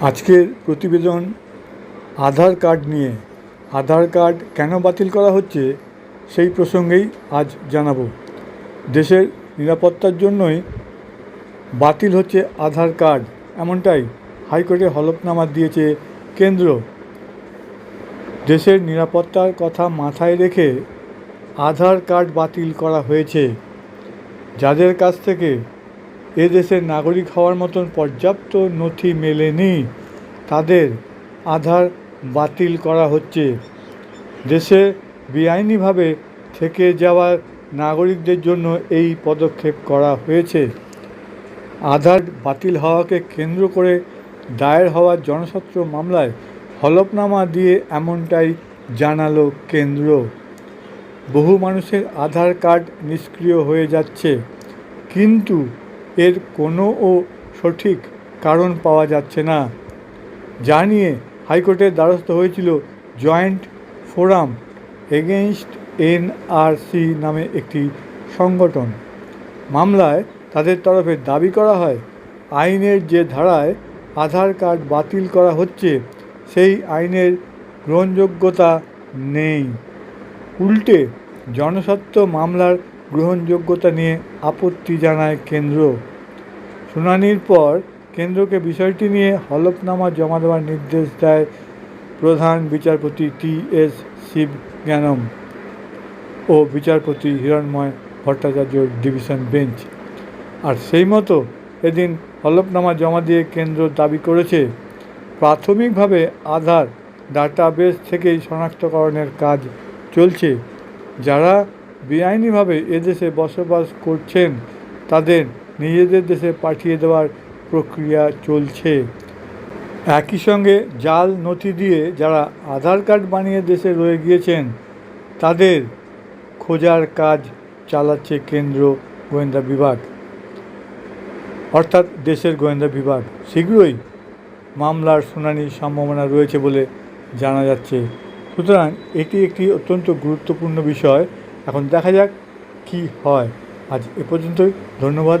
আজকের প্রতিবেদন আধার কার্ড নিয়ে। আধার কার্ড কেন বাতিল করা হচ্ছে সেই প্রসঙ্গেই আজ জানাব। দেশের নিরাপত্তার জন্যই বাতিল হচ্ছে আধার কার্ড, এমনটাই হাইকোর্টে হলফনামা দিয়েছে কেন্দ্র। দেশের নিরাপত্তার কথা মাথায় রেখে আধার কার্ড বাতিল করা হয়েছে। যাদের কাছ থেকে এ দেশের নাগরিক হওয়ার মতন পর্যাপ্ত নথি মেলেনি। তাদের আধার বাতিল করা হচ্ছে। দেশে বেআইনিভাবে থেকে যাওয়ার নাগরিকদের জন্য এই পদক্ষেপ করা হয়েছে। আধার বাতিল হওয়াকে কেন্দ্র করে দায়ের হওয়া জনস্বার্থ মামলায় হলফনামা দিয়ে এমনটাই জানালো কেন্দ্র। বহু মানুষের আধার কার্ড নিষ্ক্রিয় হয়ে যাচ্ছে। কিন্তু এর কোনো ও সঠিক কারণ পাওয়া যাচ্ছে না। যা নিয়ে হাইকোর্টের দ্বারস্থ হয়েছিল জয়েন্ট ফোরাম এগেইনস্ট এনআরসি নামে একটি সংগঠন। মামলায় তাদের তরফে দাবি করা হয়, আইনের যে ধারায় আধার কার্ড বাতিল করা হচ্ছে, সেই আইনের গ্রহণযোগ্যতা নেই। উল্টে জনস্বার্থ মামলার গ্রহণযোগ্যতা নিয়ে আপত্তি জানায় কেন্দ্র। শুনানির পর কেন্দ্রকে বিষয়টি নিয়ে হলফনামা জমা দেওয়ার নির্দেশ দেয় প্রধান বিচারপতি টি এস শিবজ্ঞানম ও বিচারপতি হিরণময় ভট্টাচার্য ডিভিশন বেঞ্চ। আর সেই মতো এদিন হলফনামা জমা দিয়ে কেন্দ্র দাবি করেছে, প্রাথমিকভাবে আধার ডাটাবেস থেকেই শনাক্তকরণের কাজ চলছে। যারা বেআইনিভাবে এদেশে বসবাস করছেন, তাদের নিজেদের দেশে পাঠিয়ে দেওয়ার প্রক্রিয়া চলছে। একই সঙ্গে জাল, নথি দিয়ে যারা আধার কার্ড বানিয়ে দেশে রয়ে গিয়েছেন, তাদের খোঁজার কাজ চালাচ্ছে কেন্দ্র গোয়েন্দা বিভাগ। অর্থাৎ দেশের গোয়েন্দা বিভাগ। শীঘ্রই মামলার শুনানির সম্ভাবনা রয়েছে বলে জানা যাচ্ছে। সুতরাং এটি একটি অত্যন্ত গুরুত্বপূর্ণ বিষয়। এখন দেখা যাক কি হয়। আজ এ পর্যন্তই। ধন্যবাদ।